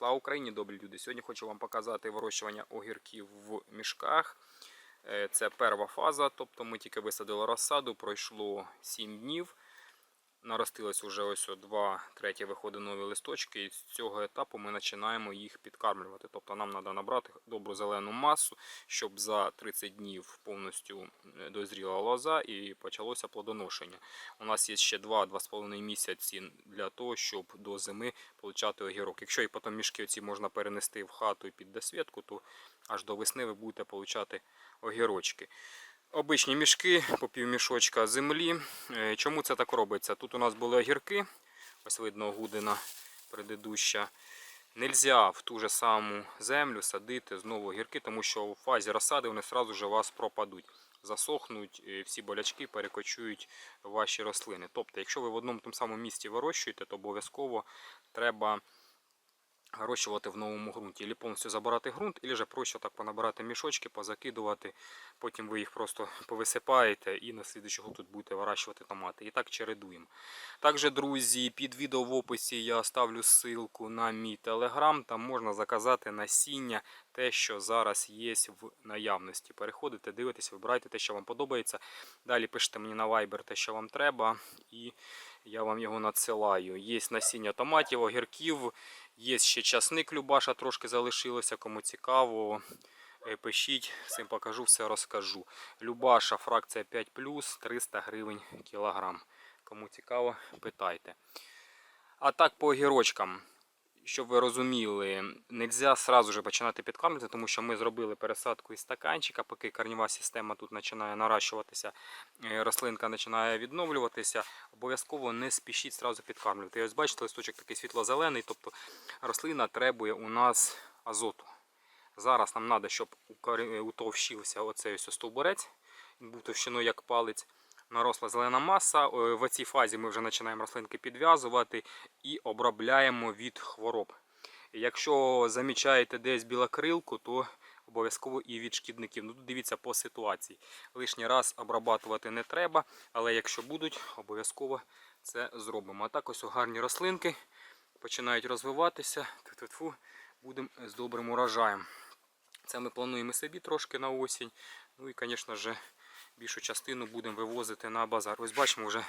Слава Україні, добрі люди! Сьогодні хочу вам показати вирощування огірків в мішках. Е, Це перша фаза, тобто ми тільки висадили розсаду, пройшло 7 днів. Наростилось вже ось о два треті виходить нові листочки, і з цього етапу ми починаємо їх підкармлювати. Тобто нам треба набрати добру зелену масу, щоб за 30 днів повністю дозріла лоза і почалося плодоношення. У нас є ще 2-2,5 місяці для того, щоб до зими отримати огірок. Якщо і потім мішки ці можна перенести в хату і під досвідку, то аж до весни ви будете отримати огірочки. Обичні мішки по півмішочка землі. Е, Чому це так робиться? Тут у нас були огірки, ось видно гудина предыдуща. Нельзя в ту же саму землю садити знову огірки, тому що у фазі розсади вони одразу ж у вас пропадуть, засохнуть, і всі болячки перекочують ваші рослини. Тобто, якщо ви в одному тому самому місці вирощуєте, то обов'язково треба вирощувати в новому ґрунті. Або повністю забирати ґрунт, або проще так понабирати мішочки, позакидувати, потім ви їх просто повисипаєте і на слідчого тут будете вирощувати томати. І так чередуємо. Також, друзі, під відео в описі я ставлю ссылку на мій телеграм. Там можна заказати насіння, те, що зараз є в наявності. Переходите, дивитесь, вибирайте те, що вам подобається. Далі пишете мені на Viber те, що вам треба, і я вам його надсилаю. Є насіння томатів, огірків, є ще часник Любаша, трошки залишилося, кому цікаво. е, Пишіть, всім покажу, все розкажу. Любаша, фракція 5 300 гривень кілограм. Кому цікаво, питайте. А так по огірочкам. Щоб ви розуміли, нельзя сразу же починати підкармлювати, тому що ми зробили пересадку із стаканчика, поки корнева система тут починає наращуватися, е, рослинка починає відновлюватися. Обов'язково не спішіть сразу підкармлювати. І ось бачите, листочок такий світло-зелений, тобто рослина требує у нас азоту. Зараз нам треба, щоб утовщився оцей стовбурець, він був товщиною як палець. Наросла зелена маса. Е, В цій фазі ми вже починаємо рослинки підв'язувати і обробляємо від хвороб. Якщо замічаєте десь білокрилку, то обов'язково і від шкідників. Ну, дивіться по ситуації. Лишній раз обрабатувати не треба, але якщо будуть, обов'язково це зробимо. А так ось гарні рослинки починають розвиватися. Тьфу-тьфу, Будемо з добрим урожаєм. Це ми плануємо собі трошки на осінь. Ну і, звісно ж, більшу частину будемо вивозити на базар. Ось бачимо, вже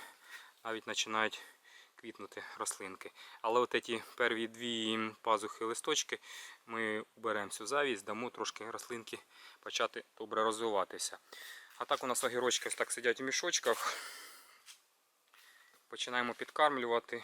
навіть починають квітнути рослинки. Але от ці перві дві пазухи листочки ми уберемо всю завість, дамо трошки рослинки почати добре розвиватися. А так у нас огірочки ось так сидять у мішочках. Починаємо підкармлювати.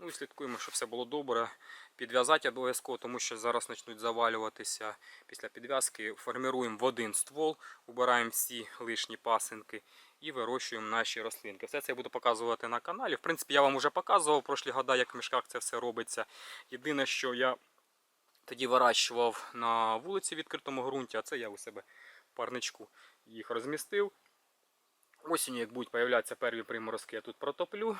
Ну і слідкуємо, щоб все було добре. Підв'язати обов'язково, тому що зараз почнуть завалюватися. Після підв'язки формируємо в один ствол, убираємо всі лишні пасинки і вирощуємо наші рослинки. Все це я буду показувати на каналі. В принципі, я вам вже показував прошлі года, як в мішках це все робиться. Єдине, що я тоді вирощував на вулиці в відкритому ґрунті, а це я у себе парничку їх розмістив. Осінню, як будуть появлятися перві приморозки, я тут протоплю,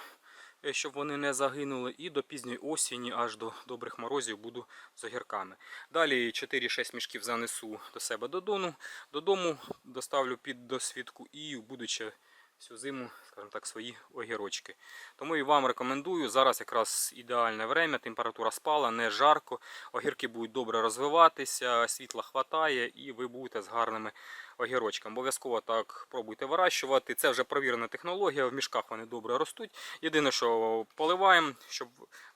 щоб вони не загинули. І до пізньої осені, аж до добрих морозів, буду з огірками. Далі 4-6 мішків занесу до себе додому, додому доставлю під досвідку і будучи всю зиму, скажімо так, свої огірочки. Тому і вам рекомендую. Зараз якраз ідеальне время, температура спала, не жарко, огірки будуть добре розвиватися, світла хватає і ви будете з гарними огірочками. Обов'язково так пробуйте вирощувати. Це вже провірена технологія, в мішках вони добре ростуть. Єдине, що поливаємо, щоб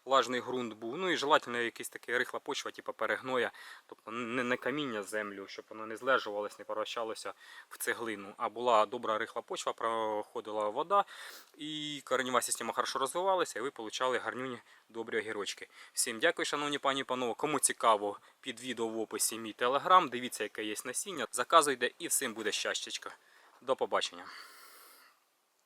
влажний ґрунт був. Ну і желательно якийсь такий рихла почва, типу перегноя, тобто не, не каміння землю, щоб воно не злежувалось, не превращалося в цеглину. А була добра рихла почва, проходила вода, і коренева система хорошо розвивалася, і ви отримали гарнюні добрі огірочки. Всім дякую, шановні пані і панове. Кому цікаво, під відео в описі мій телеграм. Дивіться, яке є насіння. Заказуйте і всім буде щастячка. До побачення.